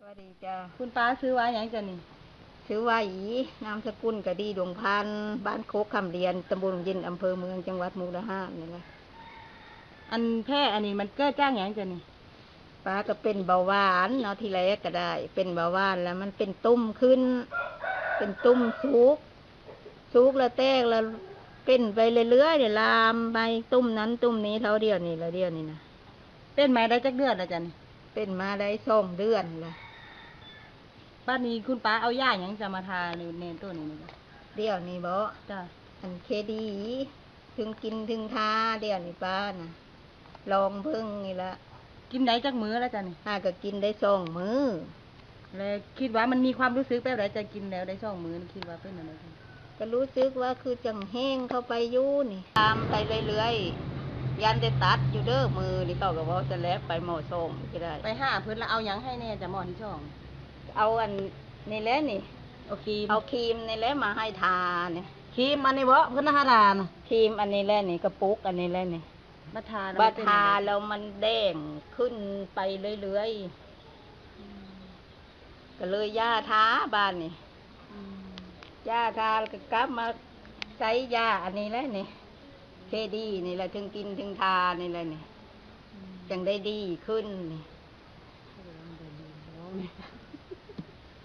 สวัสดีจ้าคุณป้าซื้อไว้หยังจ้ะนี่ชื่อว่าอีนามสกุลกะดีดวงพันธุ์บ้านโคกคำเรียนตำบลยินอำเภอเมืองจังหวัดมุกดาหารนี่แหละอันแพ้อันนี้มันเกิดจ้างหยังจ้ะนี่ป้าก็เป็นเบาหวานเนาะทีแรกก็ได้ เป็นเบาหวานแล้วมันเป็นตุ้มขึ้น เป็นตุ้มสุกสุกแล้วแตกแล้วเป็นไปเรื่อยๆเดี๋ยวลามไปตุ้มนั้นตุ้มนี้เท่าเดียวนี่ละเดียวนี่นะเป็นมาได้จักเดือนแล้วจ้ะนี่เป็นมาได้สองเดือนละ บ้านนี้คุณป้าเอาย่าหยังจะมาทาในในตัวนี้นี่จ้ะเดียวนี่บ่จ้ะอันเคดี ถึงกินถึงทาเดียวนี่ป้านะลองเพิ่งนี่ละกินได้จักมื้อแล้วจ้ะนี่ถ้าก็กินได้สองมือแล้วคิดว่ามันมีความรู้สึกแบบไหนจะกินแล้วได้สองมื้อนี่คิดว่าเป็นอะไรจ้ะก็รู้สึกว่าคือจังแห้งเข้าไปอยู่นี่ ตามไปเรื่อยๆยันได้ตัดอยู่เด้อมือนี่เขาก็บอกจะแล้วไปหมอส่งก็ได้ ไปหาเพิ่นแล้วเอาหยังให้แน่จ้ะหมอที่ช่อง เอาอันนี่แหละนี่ โอเคเอาครีมนี่แหละมาให้ทาเนี่ยครีมอันนี้บ่เพิ่นหาทานครีมอันนี้แหละนี่กระปุกอันนี้แหละนี่มาทาแล้วบามันเป็นทาอะไรแล้วมันแดงขึ้นไปเรื่อยๆก็เลยย่าทาบ้านนี่อืมย่าทาแล้วก็กลับมาใช้ยาอันนี้แหละนี่เคดีนี่แหละถึงกินถึงทานี่แหละนี่จังได้ดีขึ้นนี่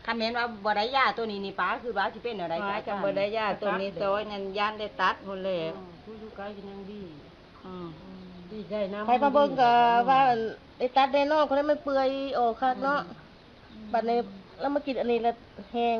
คำเห็นว่าบ่ได้ยาตัวนี้นี่ป้าคือว่าสิเป็นอะไรมาจังบ่ได้ยาตัวนี้ซอยนั่นย่านได้ตัดหมดเลยผู้อยู่ไกลกันยังดีอืมดีใจนะใครมาเบิ่งก็ว่าไอ้ตัดแน่นอนคนนั้นมันเปื่อยออกคักเนาะบัดนี้แล้วมากินอันนี้แล้วแห้ง